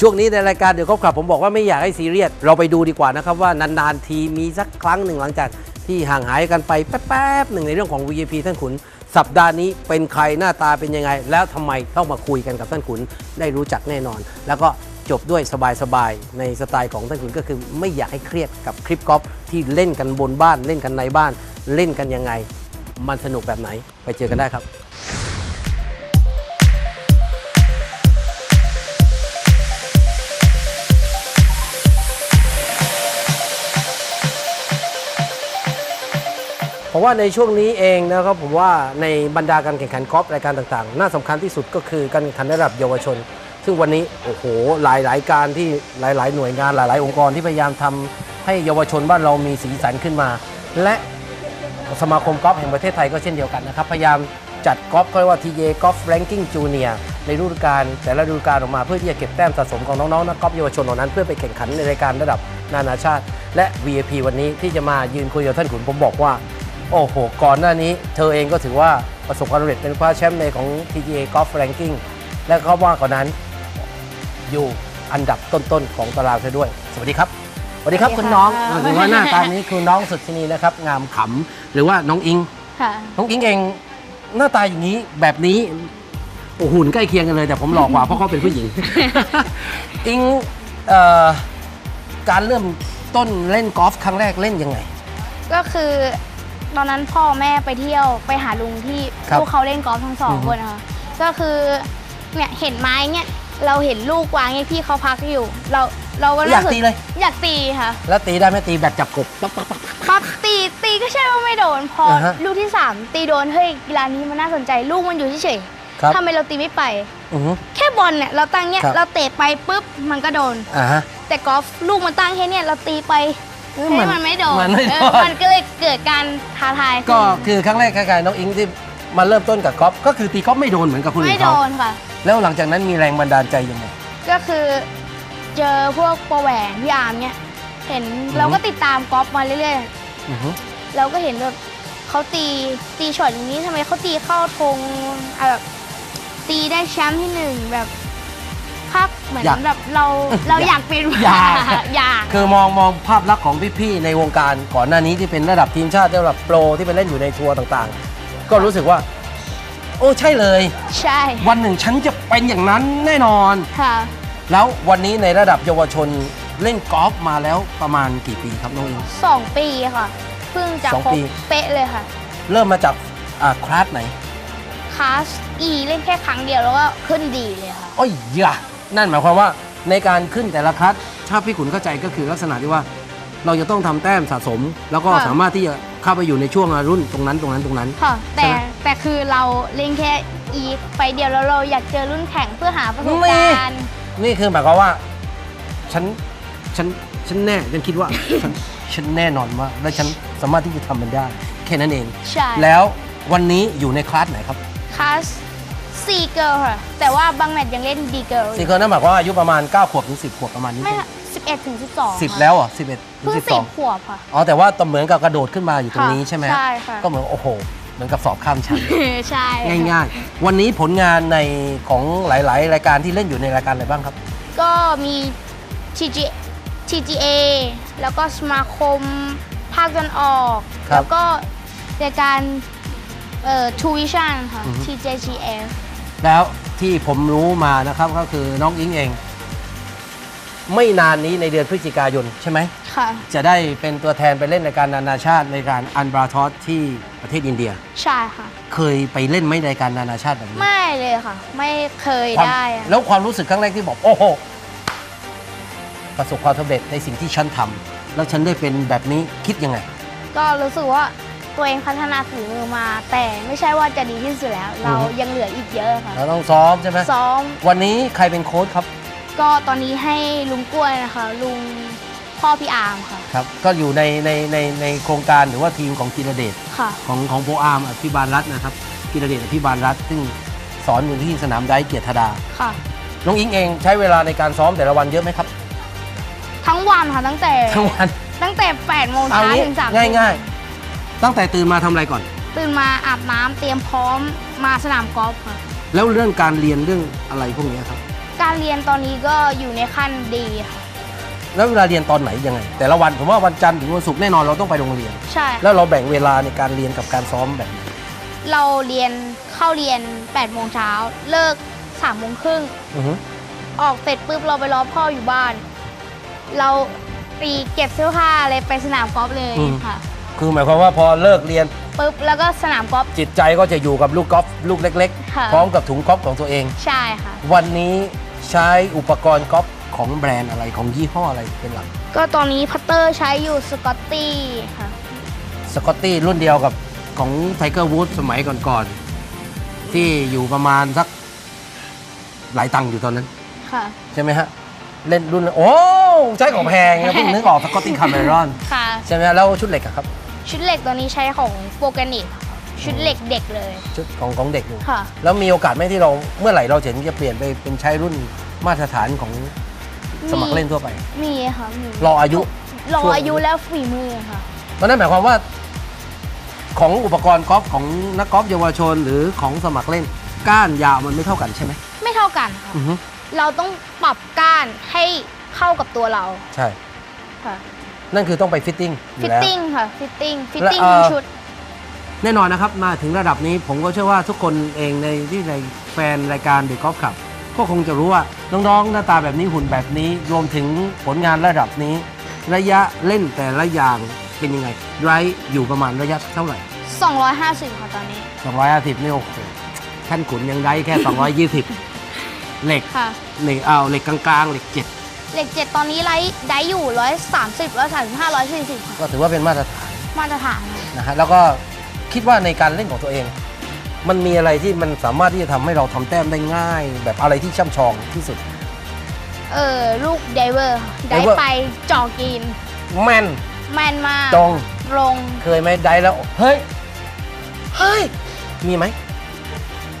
ช่วงนี้ในรายการเดี๋ยวก็กลับผมบอกว่าไม่อยากให้ซีเรียส เราไปดูดีกว่านะครับว่านานๆทีมีสักครั้งหนึ่งหลังจากที่ห่างหายกันไปแป๊บๆหนึ่งในเรื่องของ VIP ท่านขุน สัปดาห์นี้เป็นใครหน้าตาเป็นยังไง แล้วทำไมต้องมาคุยกันกับท่านขุนได้รู้จักแน่นอน แล้วก็จบด้วยสบายๆในสไตล์ของท่านขุนก็คือ ไม่อยากให้เครียดกับคลิปกอล์ฟที่เล่นกันบนบ้านเล่นกันในบ้าน เล่นกันยังไง มันสนุกแบบไหนไปเจอกันได้ครับ ว่าในช่วงนี้เองนะครับผมว่าในบรรดาการแข่งขันกอล์ฟรายการต่างๆ น่าสำคัญที่สุดก็คือการแข่งขันระดับเยาวชน ซึ่งวันนี้โอ้โหหลายๆการที่หลาย ๆ หน่วยงานหลาย ๆ องค์กรที่พยายามทำให้เยาวชนบ้านเรามีสีสันขึ้นมา และสมาคมกอล์ฟแห่งประเทศไทยก็เช่นเดียวกันนะครับ พยายามจัดกอล์ฟเขาเรียกว่า TJ Golf Ranking Junior ในฤดูกาลแต่ละฤดูกาลออกมาเพื่อที่จะเก็บแต้มสะสมของน้องๆนักกอล์ฟเยาวชนเหล่านั้นเพื่อไปแข่งขันในรายการระดับนานาชาติ และ VIP วันนี้ที่จะมายืนคุยกับท่านขุนผมบอกว่า โอ้โห ก่อนหน้านี้เธอเองก็ถือว่าประสบความสำเร็จเป็นคว้าแชมป์ในของ PGA Golf Ranking และก็ว่ากว่านั้นอยู่อันดับต้นๆของตารางเธอด้วย สวัสดีครับ สวัสดีครับสวัสดีคุณน้องค่ะหรือว่าหน้าตานี้คือน้องสุดชนีนะครับ งามขำหรือว่าน้องอิงค่ะน้องอิงเองหน้าตาอย่างนี้แบบนี้โอ้หุ่นใกล้เคียงกันเลย แต่ผมหลอกกว่าเพราะเขาเป็นผู้หญิง อิงเอ่อการเริ่มต้นเล่นกอล์ฟครั้งแรกเล่นยังไง ก็คือ ตอนนั้นพ่อแม่ไปเที่ยวไปหาลุงที่ครับพวกเขาเล่นกอล์ฟทั้งสองอือฮึ คนนะคะก็คือเนี่ยเห็นไม้เนี่ยเราเห็นลูกวางเนี่ยพี่เขาพักอยู่ เราเราก็อยากรู้สึตีเลย อยากตีค่ะแล้วตีได้ไหมตีแบบจับกบปั๊บปั๊บปั๊บปั๊บตีตีก็ใช่ว่าไม่โดนพออาฮะ ลูกที่สามตีโดนเฮ้ยกีฬานี้มันน่าสนใจลูกมันอยู่เฉยครับๆทำไมเราตีไม่ไป อือฮึ แค่บอลเนี่ยเราตั้งเนี่ยครับ เราเตะไปปุ๊บมันก็โดน อ่าฮะ แต่กอล์ฟลูกมันตั้งแค่เนี่ยเราตีไป เอ้ยเฮ้มัยนมันไม่โดนมันไม่โดน เออมันก็เลยเกิดการท้าทายขึ้นก็คือครั้งแรกคล้ายๆน้องอิงที่มาเริ่มต้นกับกอล์ฟก็คือตีกอล์ฟไม่โดนเหมือนกับคนอื่ไม่นโดเขานค่ะ แล้วหลังจากนั้นมีแรงบันดาลใจยังไง ก็คือเจอพวกโปรแหวนพี่อาร์มเนี่ย เห็นอือฮึเราก็ติดตามกอล์ฟมาเรื่อยอือฮึๆ เราก็เห็นแบบเขาตีตีช็อตอย่างนี้ทำไมเขาตีเข้าธงอะแบบตีได้แชมป์ที่หนึ่งแบบ ภาพเหมือนแบบเราเราอยากเป็นอยาก อยาก คือมองมองภาพลักษณ์ของพี่ๆในวงการก่อนหน้านี้ที่เป็นระดับทีมชาติระดับโปรที่ไปเล่นอยู่ในทัวร์ต่างๆ ก็รู้สึกว่า โอ้ใช่เลย ใช่วันหนึ่งฉันจะเป็นอย่างนั้นแน่นอน ค่ะ แล้ววันนี้ในระดับเยาวชนเล่นกอล์ฟมาแล้วประมาณกี่ปีครับน้องอิง สองปีค่ะ เพิ่งจะสองครบปี เป๊ะเลยค่ะ เริ่มมาจากอ่าคลาสไหนคลาส E เล่นแค่ครั้งเดียวแล้วก็ขึ้นดีเลยค่ะ โอ้ยยะ นั่นหมายความว่าในการขึ้นแต่ละคลัสถ้าพี่ขุนเข้าใจก็คือลักษณะที่ว่า เราจะต้องทำแต้มสะสม แล้วก็ค่ะ สามารถที่จะเข้าไปอยู่ในช่วงรุ่นตรงนั้นตรงนั้นตรงนั้น ค่ะแต่ใช่ไหมแต่คือเราเล่นแค่ E ไปเดียวแล้วเราอยากเจอรุ่นแข่งเพื่อหาประสบการณ์ นี่คือหมายความว่า ฉันฉันฉันแน่ฉันคิดว่า ฉันฉันแน่นอนว่าและฉันสามารถที่จะทำมันได้ แค่นั้นเอง ใช่ แล้ววันนี้อยู่ในคลาสไหนครับ คลาส C girl ค่ะ แต่ว่าบางแมตช์ยังเล่น D girl สี่คนนั่นหมายความว่าอายุประมาณ 9 ขวบถึง 10 ขวบประมาณนี้ไม่ค่ะ11ถึง12สิบแล้วเหรอะสิบเอ็ดถึเพิ่งงสิบสิสอบงขวบค่ะ อ๋อแต่ว่าตอนเหมือนกับกระโดดขึ้นมาอยู่ตรงนี้ค่ะใช่ไหมใช่ค่ะ ก็เหมือนโอ้โหเหมือนกับสอบข้ามชั้น ใช่ค่ะง่ายๆ วันนี้ผลงานในของหลาย ๆ รายการที่เล่นอยู่ในรายการอะไรบ้างครับ ก็มี TG TGA แล้วก็สมาคม ภาคตะวันออก ครับแล้วก็รายการเอ่อ Two Vision ค่ะ อือฮึ TJGF แล้วที่ผมรู้มานะครับก็คือน้องอิงเอง ไม่นานนี้ในเดือนพฤศจิกายนใช่ไหม ค่ะ จะได้เป็นตัวแทนไปเล่นในการนานาชาติในการอันบราทอสที่ประเทศอินเดีย ใช่ค่ะ เคยไปเล่นไหมในการนานาชาติแบบนี้ไม่เลยค่ะ ไม่เคยความได้อะแล้วความรู้สึกครั้งแรกที่บอก โอ้โห ประสบความสำเร็จในสิ่งที่ฉันทำแล้วฉันได้เป็นแบบนี้คิดยังไง ก็รู้สึกว่า ตัวเองพัฒนาฝีมือมา แต่ไม่ใช่ว่าจะดีที่สุดแล้ว เราอือฮึยังเหลืออีกเยอะค่ะเราต้องซ้อมใช่ไหมซ้อม วันนี้ใครเป็นโค้ชครับ ก็ตอนนี้ให้ลุงกล้วยนะคะ ลุงพ่อพี่อาร์มค่ะครับก็อยู่ในในในในโครงการหรือว่าทีมของกีรเดชค่ะของของโปรอาร์มอภิบาลรัตน์นะครับกีรเดชอภิบาลรัตน์ซึ่งสอนอยู่ที่สนามไดเกียรติธดาค่ะน้องอิงเองใช้เวลาในการซ้อมแต่ละวันเยอะไหมครับ ทั้งวันค่ะตั้งแต่ทั้งวันตั้งแต่8โมงเอาเช้างี้ถึง3ง่ายง่ายๆ ตั้งแต่ตื่นมาทำอะไรก่อน ตื่นมาอาบน้ำเตรียมพร้อมมาสนามกอล์ฟค่ะแล้วเรื่องการเรียนเรื่องอะไรพวกนี้ครับ การเรียนตอนนี้ก็อยู่ในขั้นดีค่ะแล้วเวลาเรียนตอนไหนยังไง แต่ละวันผมว่าวันจันทร์ถึงวันศุกร์แน่นอนเราต้องไปโรงเรียน ใช่แล้วเราแบ่งเวลาในการเรียนกับการซ้อมแบบไหนเราเรียนเข้าเรียน8โมงเช้าเลิก3โมงครึ่งอือฮึออกเสร็จปุ๊บเราไปรอพ่ออยู่บ้าน เราตีเก็บเสื้อผ้าอะไรไปสนามกอล์ฟเลยค่ะ คือหมายความว่าพอเลิกเรียนปุ๊บแล้วก็สนามกอล์ฟ จิตใจก็จะอยู่กับลูกกอล์ฟลูกเล็ก ค่ะ ๆ พร้อมกับถุงกอล์ฟของตัวเอง ใช่ค่ะ วันนี้ใช้อุปกรณ์กอล์ฟของแบรนด์อะไรของยี่ห้ออะไรเป็นหลักก็ตอนนี้พัตเตอร์ใช้อยู่สกอตตี้ค่ะ สกอตตี้รุ่นเดียวกับของไทเกอร์วูดสมัยก่อนๆที่อยู่ประมาณสักหลายตังค์อยู่ตอนนั้น ค่ะ ใช่ไหมฮะ เล่นรุ่น โอ้ ใช้ของแพงนะเพิ่งนึกออกสกอตตี้คาเมรอน ค่ะ ใช่ไหมฮะแล้วชุดเหล็กอะครับ ชุดเหล็กตัวนี้ใช้ของโปรแกรนิกชุดเหล็กเด็กเลย ชุดของของเด็กอยู่ ค่ะ แล้วมีโอกาสไหมที่เราเมื่อไหร่เราจะจะเปลี่ยนไปเป็นใช้รุ่นมาตรฐานของสมัครเล่นทั่วไป มีค่ะมีรออายุ รอช่วงอายุแล้วฝีมือค่ะ เพราะนั่นหมายความว่า ของอุปกรณ์กอล์ฟของนักกอล์ฟเยาวชนหรือของสมัครเล่น ก้านยาวมันไม่เท่ากันใช่ไหมไม่เท่ากันค่ะอือฮึเราต้องปรับก้านให้เข้ากับตัวเราใช่ค่ะ นั่นคือต้องไปฟิตติ้งอฟิยู่ตแล้ว ติ้งค่ะ ฟิตติ้ง ฟิตและติ้งเอ่อทั้งชุด แน่นอนนะครับ มาถึงระดับนี้ผมก็เชื่อว่าทุกคนเองในที่ในแฟนรายการเด็กกอล์ฟขับ ก็คงจะรู้ว่า น้องๆ หน้าตาแบบนี้หุ่นแบบนี้ รวมถึงผลงานระดับนี้ ระยะเล่นแต่ละอย่างเป็นยังไงไรอยู่ประมาณระยะเท่าไหร่ 250 ค่ะตอนนี้ 250 นี่โอ้โหท่านขุนยังได้แค่ 220 เหล็กค่ะ เหล็กเอาเหล็กกลางๆ เหล็กเจ็ด เหล็กเจ็ดตอนนี้ไลท์ได้อยู่130 135 140ค่ะก็ถือว่าเป็นมาตรฐานมาตรฐานค่ะนะฮะแล้วก็คิดว่าในการเล่นของตัวเอง มันมีอะไรที่มันสามารถที่จะทำให้เราทำแต้มได้ง่าย แบบอะไรที่ช่ำชองที่สุด เออลูกไดเวอร์ได diver ไปจ่อกินแม่นแม่นมากตรงตรงเคยไหมได้แล้ว เฮ้ย เฮ้ย มีไหม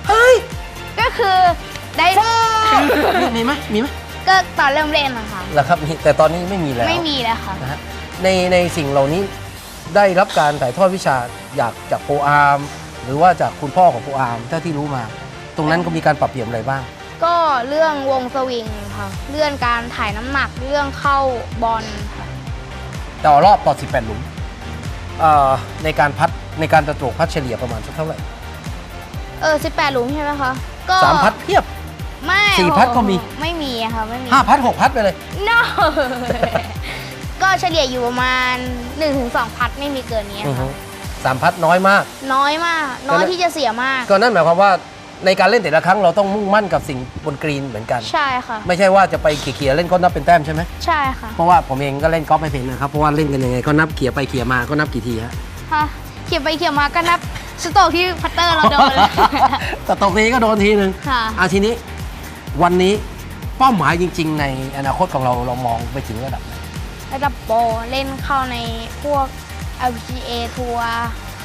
เฮ้ย ก็คือได้มีมีไหมมีไหม ก็ตอนเริ่มเล่นนะคะเหรอครับมีแต่ตอนนี้ไม่มีแล้วไม่มีแล้วค่ะ นะฮะในในสิ่งเหล่านี้ได้รับการถ่ายทอดวิชาอยากจากโปรอาร์มหรือว่าจากคุณพ่อของโปรอาร์มเท่าที่รู้มา ตรงนั้นก็มีการปรับเปลี่ยนอะไรบ้าง ก็เรื่องวงสวิงค่ะ เรื่องการถ่ายน้ำหนักเรื่องเข้าบอลค่ะต่อรอบต่อ 18 หลุมเอ่อในการพัดในการตะโตรกพัดเฉลี่ยประมาณสักเท่าไหร่เออ18 หลุมใช่ไหมคะก็สามพัดเพียบ ไม่สี่พัดก็มี ไม่มีค่ะไม่มี ห้าพัดหกพัดไปเลย no ก็เฉลี่ยอยู่ประมาณ 1-2 พัดไม่มีเกินนี้อือฮึค่ะสามพัดน้อยมาก น้อยมาก น้อยก็เลยที่จะเสียมาก ก็นั่นหมายความว่าในการเล่นแต่ละครั้งเราต้องมุ่งมั่นกับสิ่งบนกรีนเหมือนกัน ใช่ค่ะ ไม่ใช่ว่าจะไปเขี่ยๆเล่นก็นับเป็นแต้มใช่ไหมใช่ค่ะเพราะว่าผมเองก็เล่นกอล์ฟไม่เป็นนะครับเพราะว่าเล่นกันยังไงก็นับเขี่ยไปเขี่ยมาก็นับกี่ทีฮะฮะเขียนไปเขียนมาก็นับสโตรกที่พัตเตอร์เราโดนเลย แต่ตกนี้ก็โดนทีหนึ่งค่ะ อาทีนี้ วันนี้เป้าหมายจริง ๆ ในอนาคตของเราเรามองไปถึงระดับไหนระดับโปรเล่นเข้าในพวก LPGA ทัวร์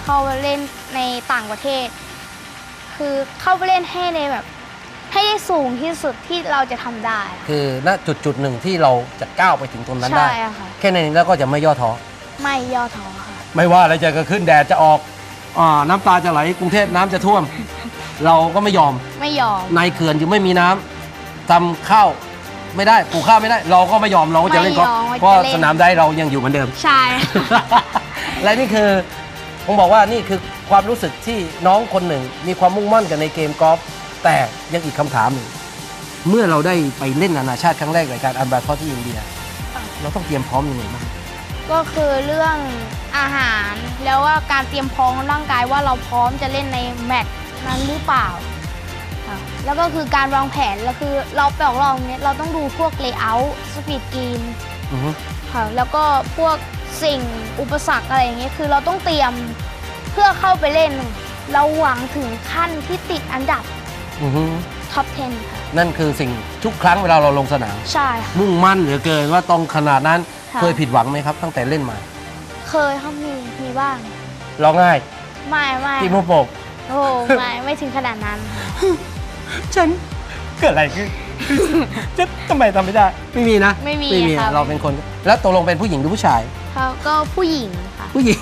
เข้าไปเล่นในต่างประเทศ คือเข้าไปเล่นให้ในแบบ ให้ได้สูงที่สุดที่เราจะทำได้คือณจุดจุดๆหนึ่งที่เราจะก้าวไปถึงตรงนั้นได้ ใช่อะค่ะ แค่นั้นแล้วก็จะไม่ย่อท้อ ไม่ย่อท้อค่ะ ไม่ว่าอะไรจะเกิดขึ้นแดดจะออกอาน้ำตาจะไหลกรุงเทพน้ำจะท่วม เราก็ไม่ยอมไม่ยอม ในเขื่อนอยู่ไม่มีน้ำ ทำข้าวไม่ได้ปลูกข้าวไม่ได้ เราก็ไม่ยอมเราก็จะเล่นกอล์ฟไม่ยอมเพราะจะเล่น สนามได้เรายังอยู่เหมือนเดิม ใช่ และนี่คือผมบอกว่านี่คือความรู้สึกที่น้องคนหนึ่ง มีความมุ่งมั่นกันในเกมกอล์ฟแต่ยังอีกคำถามหนึ่งเมื่อเราได้ไปเล่นนานาชาติครั้งแรกรายการอันบาทอที่อินเดีย เราต้องเตรียมพร้อมยังไงบ้างก็คือเรื่องอาหารแล้วว่าการเตรียมพร้อมร่างกายว่าเราพร้อมจะเล่นในแมตช์นั้นหรือเปล่าค่ะ แล้วก็คือการวางแผนแล้วคือเราไปออกรอบเนี้ยเราต้องดูพวกเลเยอร์สปีดกรีนอือฮึค่ะแล้วก็พวกสิ่งอุปสรรคอะไรอย่างเงี้ยคือเราต้องเตรียมเพื่อเข้าไปเล่น เราหวังถึงขั้นที่ติดอันดับอือฮึท็อป 10 ค่ะ นั่นคือสิ่งทุกครั้งเวลาเราลงสนาม ใช่ค่ะ มุ่งมั่นเหลือเกินว่าตรงขนาดนั้น ค่ะ เคยผิดหวังไหมครับ ตั้งแต่เล่นมา เคยครับมีมีบ้าง ร้องไห้ไม่ไม่ที่มุกโปกโอ้ไม่ไม่ถึงขนาดนั้นค่ะ ฉันเกิดอะไรขึ้นจะทำไมทำไม่ได้ ไม่มีนะไม่มีไม่มีค่ะเราเป็นคน แล้วตกลงเป็นผู้หญิงหรือผู้ชาย เขาก็ผู้หญิงค่ะ ผู้หญิง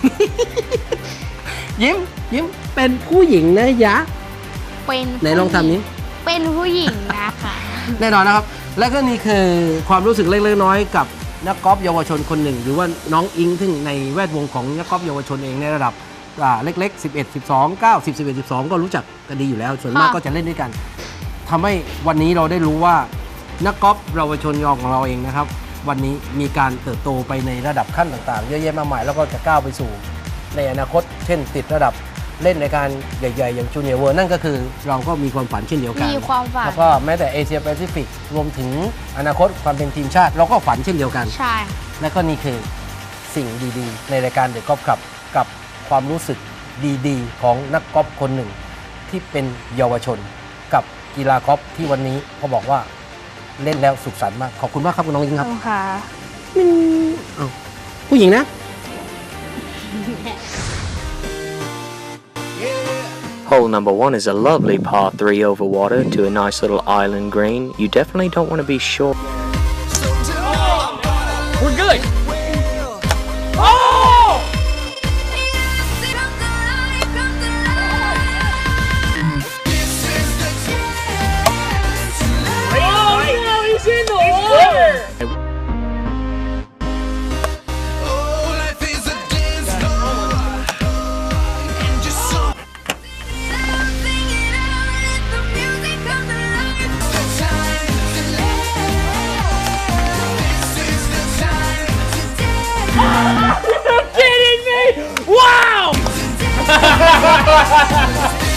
ยิ้ม ยิ้มเป็นผู้หญิงนะยะ เป็นไหนลองทำนี้ เป็นผู้หญิงนะคะแน่นอนนะครับ และก็นี่คือความรู้สึกเล็กๆน้อยๆกับนักกอล์ฟเยาวชนคนหนึ่ง หรือว่าน้องอิงซึ่งในแวดวงของนักกอล์ฟเยาวชนเองในระดับอ่าเล็กๆ 11 12 9 10 11 12 ก็รู้จักกันดีอยู่แล้ว ส่วนมากค่ะก็จะเล่นด้วยกัน ทำให้วันนี้เราได้รู้ว่านักกอล์ฟเยาวชนยองของเราเองนะครับ วันนี้มีการเติบโตไปในระดับขั้นต่างๆ เยอะแยะมากมายแล้วก็จะก้าวไปสู่ ในอนาคตเช่นติดระดับเล่นในการใหญ่ๆ อย่างจูเนียร์เวิร์นั่นก็คือเราก็มีความฝันเช่นเดียวกันมีความฝัน แล้วก็แม้แต่เอเชียแปซิฟิกรวมถึงอนาคตความเป็นทีมชาติ เราก็ฝันเช่นเดียวกัน ใช่ และก็นี่คือสิ่งดีๆ ในรายการเด็กกอล์ฟครับกับความรู้สึกดีๆ ของนักกอล์ฟคนหนึ่งที่เป็นเยาวชน กับกีฬากอล์ฟที่วันนี้เขาบอกว่าเล่นแล้วสุขสันต์มาก ขอบคุณมากครับคุณน้องยิงขคอรับบคุณค่ะอ้าวผู้หญิงนะ Hole number one is a lovely par 3 over water to a nice little island green. You definitely don't want to be short. We're good.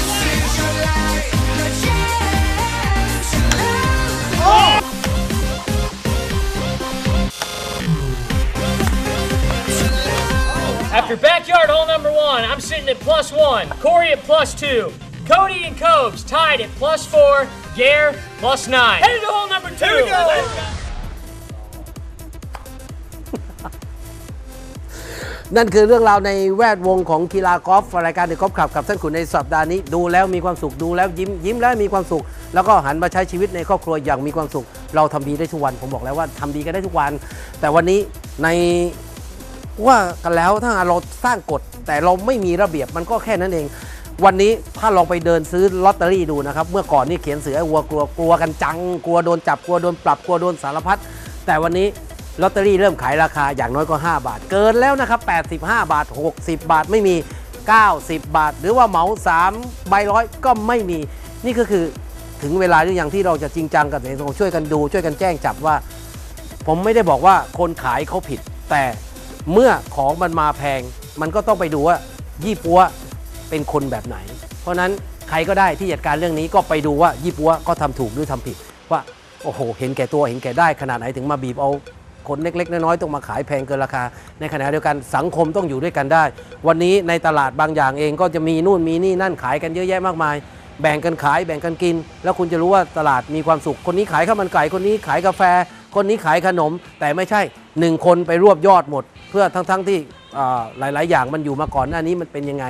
After backyard hole number one, I'm sitting at plus one. Corey at plus two. Cody and Cobes tied at plus four. Gare plus nine. Headed to hole number two. นั่นคือเรื่องราวในแวดวงของกีฬากอล์ฟรายการเด็กกอล์ฟคลับกับท่านขุนในสัปดาห์นี้ ดูแล้วมีความสุขดูแล้วยิ้มยิ้มแล้วมีความสุข แล้วก็หันมาใช้ชีวิตในครอบครัวอย่างมีความสุข เราทำดีได้ทุกวันผมบอกแล้วว่าทำดีกันได้ทุกวัน แต่วันนี้ในว่ากันแล้วถ้าเราสร้างกฎแต่เราไม่มีระเบียบมันก็แค่นั้นเองวันนี้ถ้าลองไปเดินซื้อลอตเตอรี่ดูนะครับ เมื่อก่อนนี่เขียนเสือไอ้วัวกลัวกลัวกันจัง กลัวโดนจับกลัวโดนปรับกลัวโดนสารพัดแต่วันนี้ ลอตเตอรี่เริ่มขายราคาอย่างน้อยก็ 5 บาท เกินแล้วนะครับ85 บาท 60 บาทไม่มี 90 บาท หรือว่าเหมา 3 ใบร้อยก็ไม่มี นี่ก็คือถึงเวลาหรือยังที่เราจะจริงจังกับสังคมช่วยกันดู ช่วยกันแจ้งจับว่า ผมไม่ได้บอกว่าคนขายเขาผิด แต่เมื่อของมันมาแพง มันก็ต้องไปดูว่ายี่ปัวเป็นคนแบบไหน เพราะนั้นใครก็ได้ที่จัดการเรื่องนี้ก็ไปดูว่ายี่ปัวก็ทำถูกหรือทำผิด ว่าโอ้โห เห็นแก่ตัวเห็นแก่ได้ขนาดไหนถึงมาบีบเอา คนเล็กๆ น้อยๆต้องมาขายแพงเกินราคา ในขณะเดียวกันสังคมต้องอยู่ด้วยกันได้ วันนี้ในตลาดบางอย่างเองก็จะมีนู่นมีนี่นั่นขายกันเยอะแยะมากมาย แบ่งกันขายแบ่งกันกิน แล้วคุณจะรู้ว่าตลาดมีความสุข คนนี้ขายข้าวมันไก่คนนี้ขายกาแฟ คนนี้ขายขนม แต่ไม่ใช่หนึ่งคนไปรวบยอดหมด เพื่อทั้งๆที่หลายๆ อย่างมันอยู่มาก่อนหน้านี้มันเป็นยังไง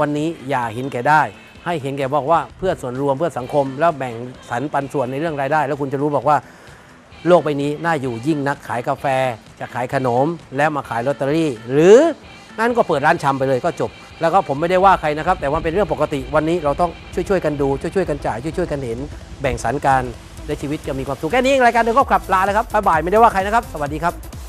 วันนี้อย่าเห็นแก่ได้ให้เห็นแก่บอกว่าเพื่อส่วนรวมเพื่อสังคมแล้วแบ่งสรรปันส่วนในเรื่องรายได้ แล้วคุณจะรู้บอกว่า โลกใบนี้น่าอยู่ยิ่งนักขายกาแฟ จะขายขนมแล้วมาขายลอตเตอรี่ หรือนั่นก็เปิดร้านชำไปเลยก็จบ แล้วก็ผมไม่ได้ว่าใครนะครับ แต่ว่าเป็นเรื่องปกติวันนี้เราต้องช่วยๆกันดู ช่วยๆกันจ่าย ช่วยๆกันเห็น แบ่งสรรการและชีวิตจะมีความสุขแค่นี้รายการเดินก็ขับลาเลยครับบ๊ายบายไม่ได้ว่าใครนะครับ สวัสดีครับ